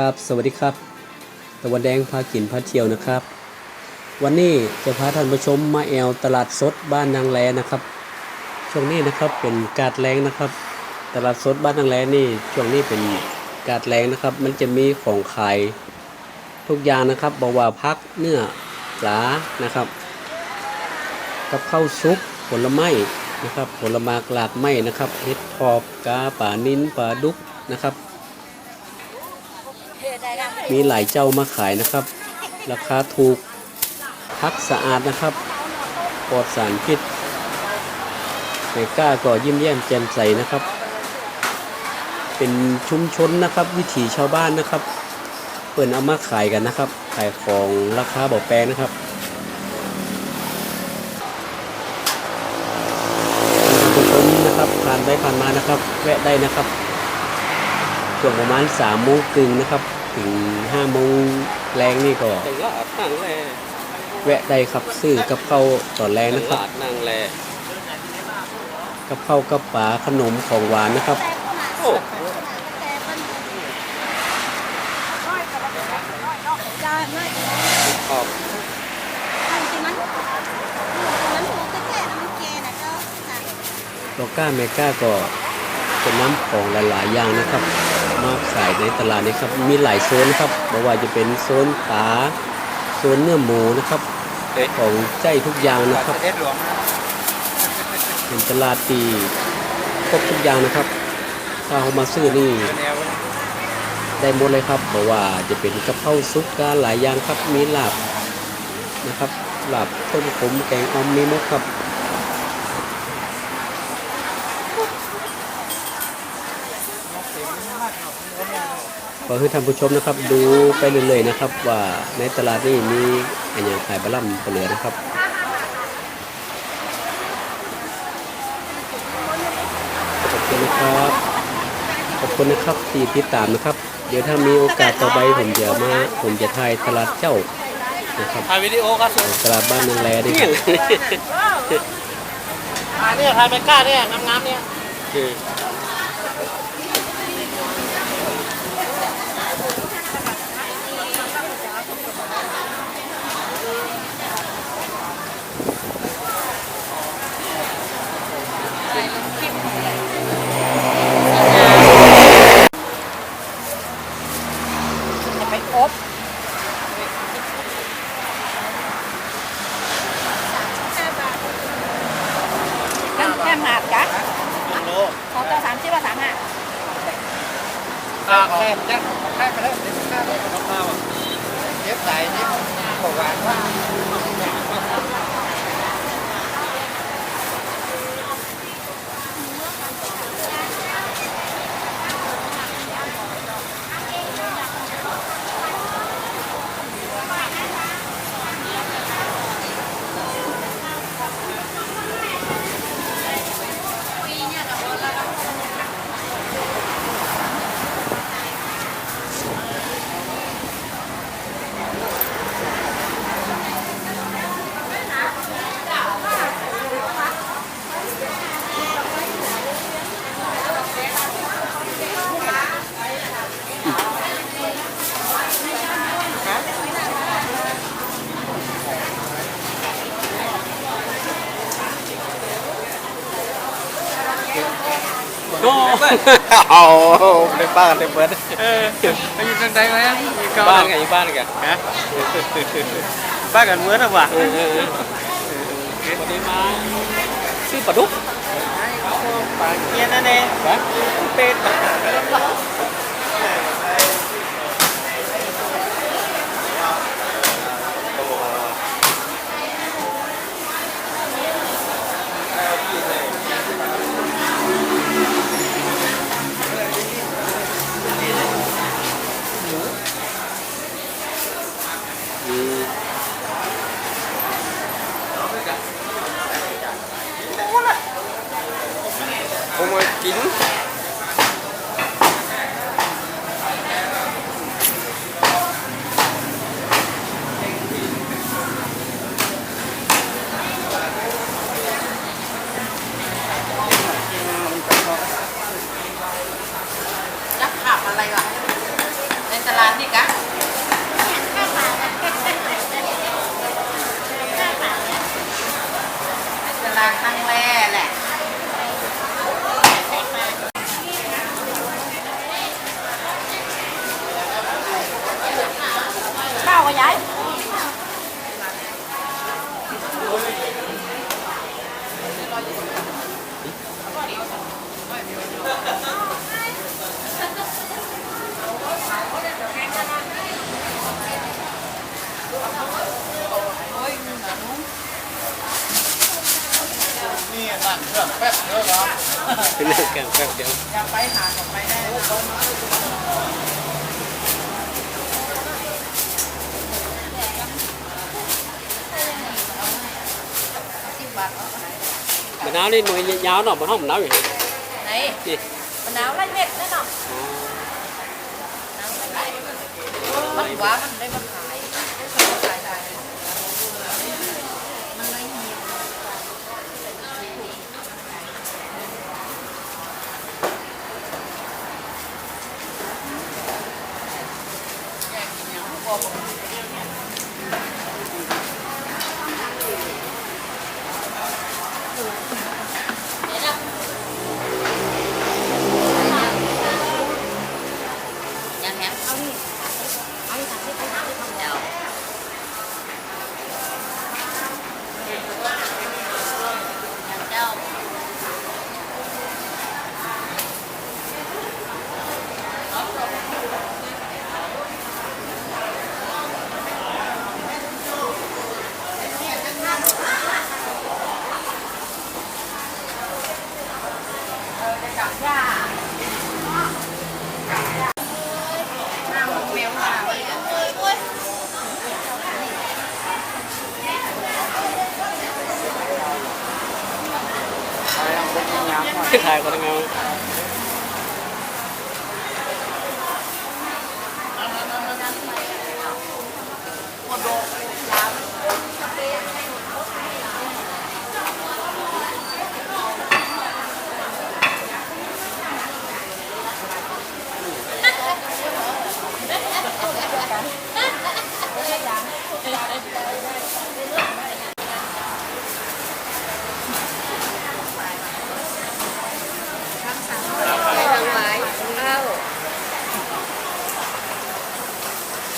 ครับสวัสดีครับ ตะวันแดงพากินพาเที่ยวนะครับ วันนี้จะพาท่านผู้ชมมาแอวตลาดสดบ้านนางแลนะครับ ช่วงนี้นะครับเป็นกาดแรงนะครับ ตลาดสดบ้านนางแลนี่ช่วงนี้เป็นกาดแรงนะครับ มันจะมีของขายทุกอย่างนะครับบอกว่าพักเนื้อปลานะครับ กับข้าวซุปผลไม้นะครับ ผลไม้หลากไม้นะครับเห็ดทอบกาป่านิ้นปลาดุกนะครับ มีหลายเจ้ามาขายนะครับ ราคาถูกพักสะอาดนะครับปลอดสารพิษแม่ก้าก็ยิ้มแย้มแจ่มใสนะครับ เป็นชุมชนนะครับ วิถีชาวบ้านนะครับเปิดเอามาขายกันนะครับ ขายของราคาบอกแปลงนะครับท่านผู้ชมนะครับผ่านไปผ่านมานะครับ แวะได้นะครับช่วงประมาณสามโมงครึ่งนะครับ ถึงห้าโมงแรงนี่ก็ตลาดนางแลแวะได้ครับซื้อกับข้าวตอนแรกตนะครับลาดนางแลกับข้าวกับปลาขนมของหวานนะครับ โอ้ Trời ơi, ขอบ thằng chị mắn mắn một cái kẻ nó mắn chè này cơ Dạ. โลก้าเมก้าก็เป็นน้ำของหลายๆอย่างนะครับ มาขายในตลาดนี้ครับ มีหลายโซนนะครับบอกว่าจะเป็นโซนปลาโซนเนื้อหมูนะครับ ของใจทุกอย่างนะครับเอ็ดหลวงเป็นตลาดที่ครบทุกอย่างนะครับ ถ้าเขามาซื้อนี่ได้หมดเลยครับบอกว่าจะเป็นกระเพราซุปกาหลายอย่างครับ มีลาบนะครับลาบต้มขมแกงอมมีมดครับ ขอให้ท่านผู้ชมนะครับ ดูไปเรื่อยๆนะครับ ว่าในตลาดนี้มีอันอย่างขายบะล่ำปลาเหลือนะครับขอบคุณนะครับขอบคุณนะครับที่ติดตามนะครับ เดี๋ยวถ้ามีโอกาสต่อไปผมจะมาผมจะถ่ายตลาดเจ้านะครับถ่ายวิดีโอก็สวยตลาดบ้านนางแลด้วยครับถ่ายเนี่ยถ่ายไปกล้าเนี่ยงามๆเนี่ย จะไปครบแค่แค่หาดกะ ฮัลโหล เขาจะสามสิบว่าสามห้า อ่าแค่แค่แค่ไปแล้วเดี๋ยวข้าวข้าวเย็บใส่นี่บอกว่าว่า โอ้เอาเป็นบ้านเป็นเบิร์ดเออไปอยู่ทางใดไหมบ้านกันอยู่บ้านกันฮะบ้านกันเมื่อไหร่วะวันนี้มาซื้อปลาดุกปากเงี้ยนั่นเองเป็ดผมมา กิน ตลาดนี่กะ ข้าวเปล่านะข้าวเปล่าเนี่ย ตลาดตั้งแร่แหละ ใส่ปลาข้าวกับยาย นี่นั่งเครื่องแป๊บ เดียวครับเป็นเรื่องแกงแป๊บเดียวอยากไปหากับไปได้นะมะนาวนี่หน่วยยาวเนาะมันห้องมะนาวอยู่ไหนไหนนี่มะนาวไร่เม็ดแน่นอนมันหวานมันได้มาขายได้มาขายได้มันไม่มี ยังแฮมเอาดิเอาดิสั่งที่ไปหาที่ทำแล้วเจ้า ถ่ายคน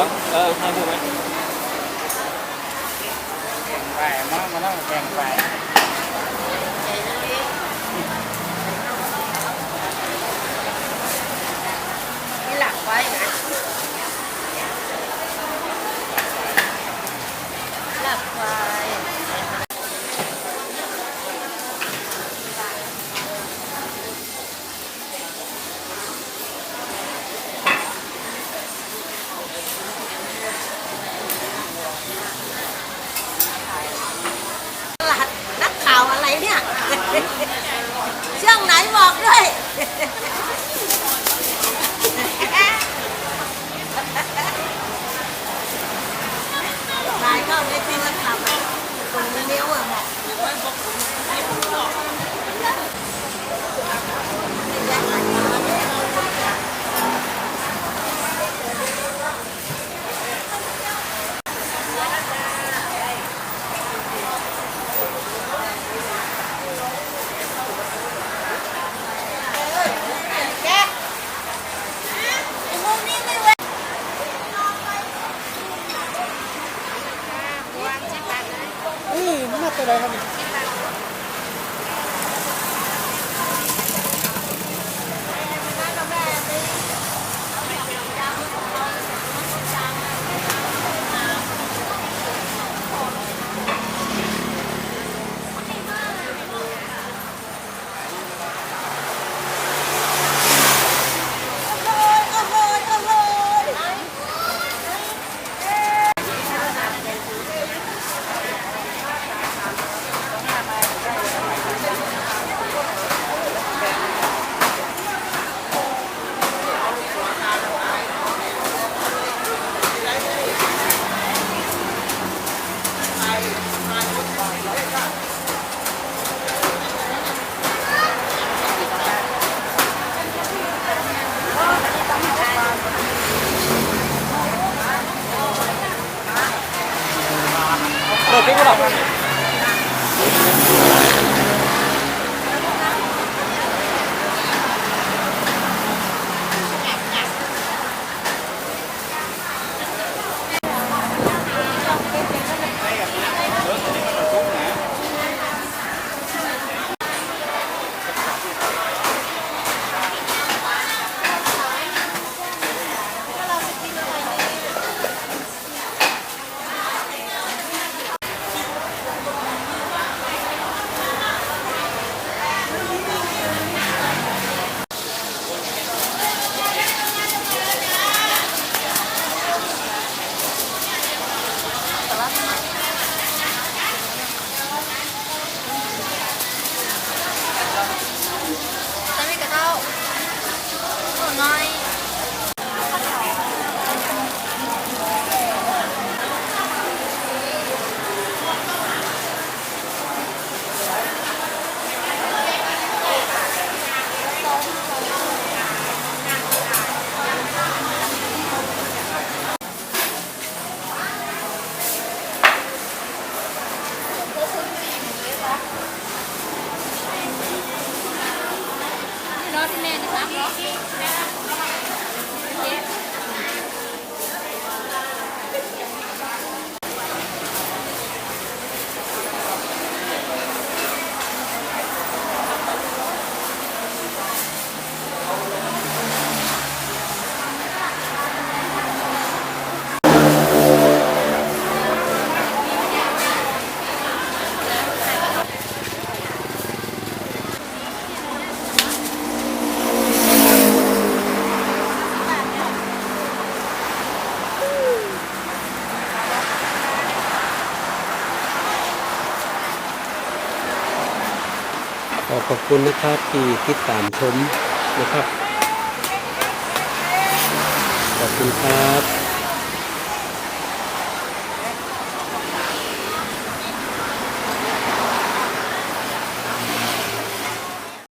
ต้องเออให้พูดไหมแข่งไปมามานั่งแข่งไปนี่หลักไว้นะหลักไว้ ตลาดนักข่าวอะไรเนี่ย ช่องไหนบอกด้วย นายเข้าไปที่นักข่ะตรงเลี้ยวอะบอกแก Thank you. ขอขอบคุณนะครับที่ติดตามชมนะครับ ขอบคุณครับ